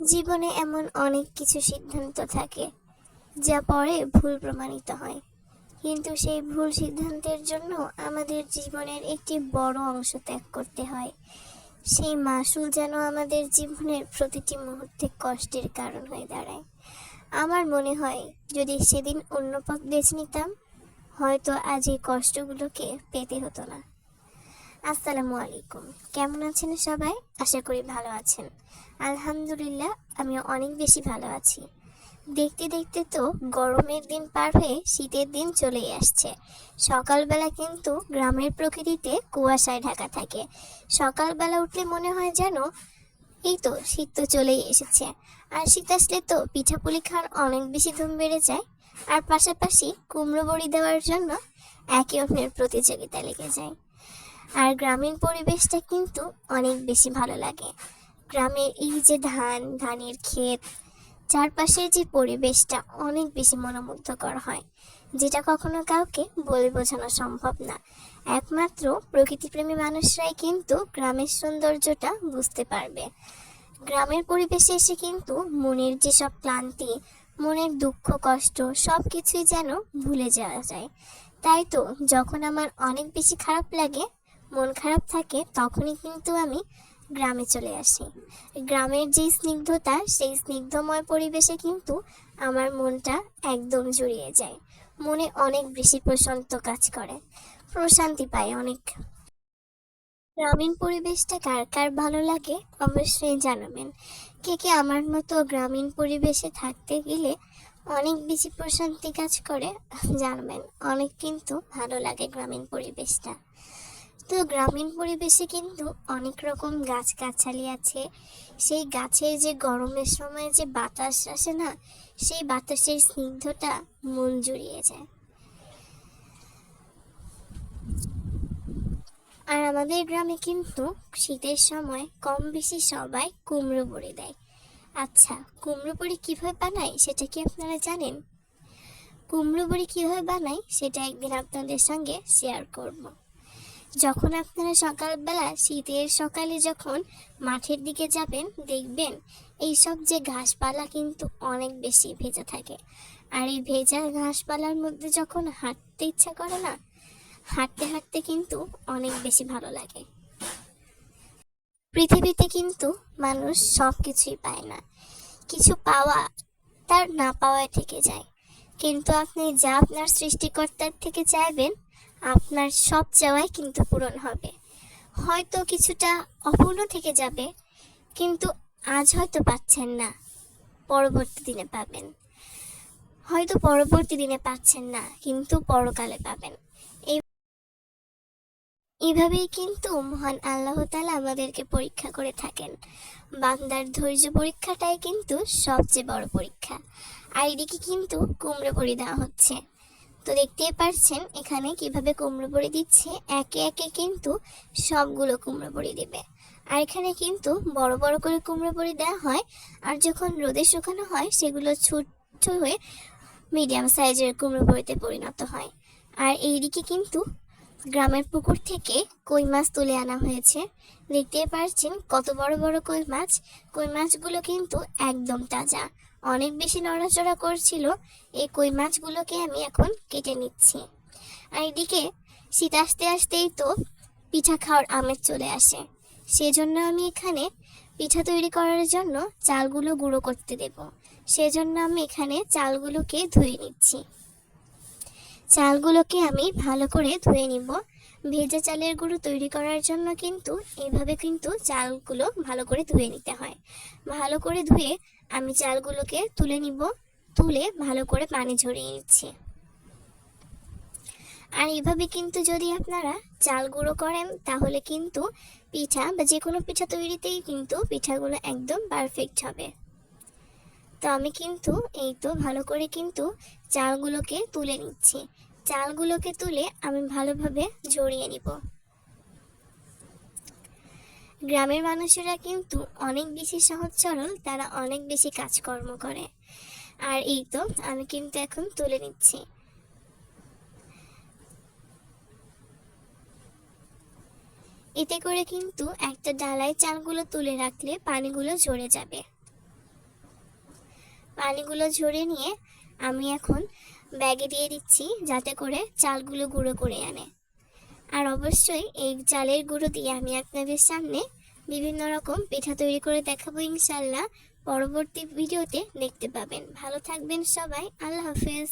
জীবনে এমন অনেক কিছু সিদ্ধান্ত থাকে, যা পরে ভুল প্রমাণিত হয়। কিন্তু সেই ভুল সিদ্ধান্তের জন্য আমাদের জীবনের একটি বড় অংশ ত্যাগ করতে হয়। সেই মাসুল যেন আমাদের জীবনের প্রতিটি মুহূর্তে কষ্টের কারণ হয়ে দাঁড়ায়। আমার মনে হয়, যদি সেদিন অন্য পথ বেছে নিতাম, হয়তো আজ এই কষ্টগুলোকে পেতে হতো না। আসসালামু আলাইকুম। কেমন আছেন সবাই? আশা করি ভালো আছেন। আলহামদুলিল্লাহ আমি অনেক বেশি ভালো আছি। দেখতে দেখতে তো গরমের দিন পার হয়ে শীতের দিন চলেই আসছে। সকালবেলা কিন্তু গ্রামের প্রকৃতিতে কুয়াশায় ঢাকা থাকে। সকালবেলা উঠলে মনে হয় যেন এই তো শীত তো চলেই এসেছে। আর শীত আসলে তো পিঠাপুলি খাওয়ার অনেক বেশি ধুম বেড়ে যায়। আর পাশাপাশি কুমড়ো বড়ি দেওয়ার জন্য একে অন্যের প্রতিযোগিতা লেগে যায়। আর গ্রামীণ পরিবেশটা কিন্তু অনেক বেশি ভালো লাগে। গ্রামের এই যে ধান, ধানের ক্ষেত, চারপাশের যে পরিবেশটা অনেক বেশি মনোমুগ্ধকর হয়, যেটা কখনো কাউকে বলে বোঝানো সম্ভব না। একমাত্র প্রকৃতিপ্রেমী মানুষরাই কিন্তু গ্রামের সৌন্দর্যটা বুঝতে পারবে। গ্রামের পরিবেশে এসে কিন্তু মনের যেসব ক্লান্তি, মনের দুঃখ, কষ্ট সব কিছুই যেন ভুলে যাওয়া যায়। তাই তো যখন আমার অনেক বেশি খারাপ লাগে, মন খারাপ থাকে, তখনই কিন্তু আমি গ্রামে চলে আসি। গ্রামের যে স্নিগ্ধতা, সেই স্নিগ্ধময় পরিবেশে কিন্তু আমার মনটা একদম জুড়িয়ে যায়। মনে অনেক বেশি প্রশান্ত কাজ করে। প্রশান্তি পায় অনেক। গ্রামীণ পরিবেশটা কার কার ভালো লাগে অবশ্যই জানাবেন। কে কে আমার মতো গ্রামীণ পরিবেশে থাকতে গেলে অনেক বেশি প্রশান্তি কাজ করে জানবেন। অনেক কিন্তু ভালো লাগে গ্রামীণ পরিবেশটা। তো গ্রামীণ পরিবেশে কিন্তু অনেক রকম গাছগাছালি আছে। সেই গাছের যে গরমের সময় যে বাতাস আসে না, সেই বাতাসের স্নিগ্ধটা মন জুড়িয়ে যায়। আর আমাদের গ্রামে কিন্তু শীতের সময় কম বেশি সবাই কুমড়ো বড়ি দেয়। আচ্ছা কুমড়ো বড়ি কীভাবে বানায় সেটা কি আপনারা জানেন? কুমড়ো বড়ি কীভাবে বানায় সেটা একদিন আপনাদের সঙ্গে শেয়ার করব। যখন আপনারা সকালবেলা শীতের সকালে যখন মাঠের দিকে যাবেন, দেখবেন এইসব যে ঘাসপালা কিন্তু অনেক বেশি ভেজা থাকে। আর এই ভেজা ঘাসপালার মধ্যে যখন হাঁটতে ইচ্ছা করে না, হাঁটতে হাঁটতে কিন্তু অনেক বেশি ভালো লাগে। পৃথিবীতে কিন্তু মানুষ সব কিছুই পায় না। কিছু পাওয়া তার না পাওয়ায় থেকে যায়। কিন্তু আপনি যা আপনার সৃষ্টিকর্তার থেকে চাইবেন আপনার সব চাওয়াই কিন্তু পূরণ হবে। হয়তো কিছুটা অপূর্ণ থেকে যাবে, কিন্তু আজ হয়তো পাচ্ছেন না। পরবর্তী দিনে পাবেন। হয়তো পরবর্তী দিনে পাচ্ছেন না, কিন্তু পরকালে পাবেন। এই এইভাবেই কিন্তু মহান আল্লাহ তাআলা আমাদেরকে পরীক্ষা করে থাকেন। বান্দার ধৈর্য পরীক্ষাটাই কিন্তু সবচেয়ে বড় পরীক্ষা। আর এদিকে কিন্তু কুমড়ো পরি দেওয়া হচ্ছে। তো দেখতেই পারছেন এখানে কীভাবে কুমড়ো বড়ি দিচ্ছে। একে একে কিন্তু সবগুলো কুমড়ো বড়ি দেবে। আর এখানে কিন্তু বড় বড় করে কুমড়ো বড়ি দেওয়া হয়। আর যখন রোদে শুকানো হয়, সেগুলো ছোট হয়ে মিডিয়াম সাইজের কুমড়ো বড়িতে পরিণত হয়। আর এইদিকে কিন্তু গ্রামের পুকুর থেকে কই মাছ তুলে আনা হয়েছে। দেখতে পারছেন কত বড় বড় কই মাছ। কই মাছগুলো কিন্তু একদম তাজা। অনেক বেশি নড়াচড়া করছিল, এই কই মাছগুলোকে আমি এখন কেটে নিচ্ছি। আর এদিকে শীত আসতে আসতেই তো পিঠা খাওয়ার আমেজ চলে আসে। সেজন্য আমি এখানে পিঠা তৈরি করার জন্য চালগুলো গুঁড়ো করতে দেব। সেজন্য আমি এখানে চালগুলোকে ধুয়ে নিচ্ছি। চালগুলোকে আমি ভালো করে ধুয়ে নিব। ভেজা চালের গুঁড়ো তৈরি করার জন্য কিন্তু এভাবে কিন্তু চালগুলো ভালো করে ধুয়ে নিতে হয়। ভালো করে ধুয়ে আমি চালগুলোকে তুলে নিব, তুলে ভালো করে পানি ঝরিয়ে নিচ্ছি। আর এভাবে কিন্তু যদি আপনারা চাল গুঁড়ো করেন, তাহলে কিন্তু পিঠা বা যে কোনো পিঠা তৈরিতেই কিন্তু পিঠাগুলো একদম পারফেক্ট হবে। তো আমি কিন্তু এই তো ভালো করে কিন্তু চালগুলোকে তুলে নিচ্ছি। চালগুলোকে তুলে আমি ভালোভাবে ঝরিয়ে নিব। গ্রামের মানুষেরা কিন্তু অনেক বেশি সহজ সরল তারা অনেক বেশি কাজকর্ম করে। আর এই তো, আমি কিন্তু এখন তুলে নিচ্ছি। এতে করে কিন্তু একটা ডালায় চালগুলো তুলে রাখলে পানিগুলো ঝরে যাবে। পানিগুলো ঝরে নিয়ে আমি এখন ব্যাগে দিয়ে দিচ্ছি যাতে করে চালগুলো গুঁড়ো করে আনে। আর অবশ্যই এই চালের গুঁড়ো দিয়ে আমি আপনাদের সামনে বিভিন্ন রকম পিঠা তৈরি করে দেখাবো ইনশাল্লাহ পরবর্তী ভিডিওতে দেখতে পাবেন। ভালো থাকবেন সবাই। আল্লাহ হাফেজ।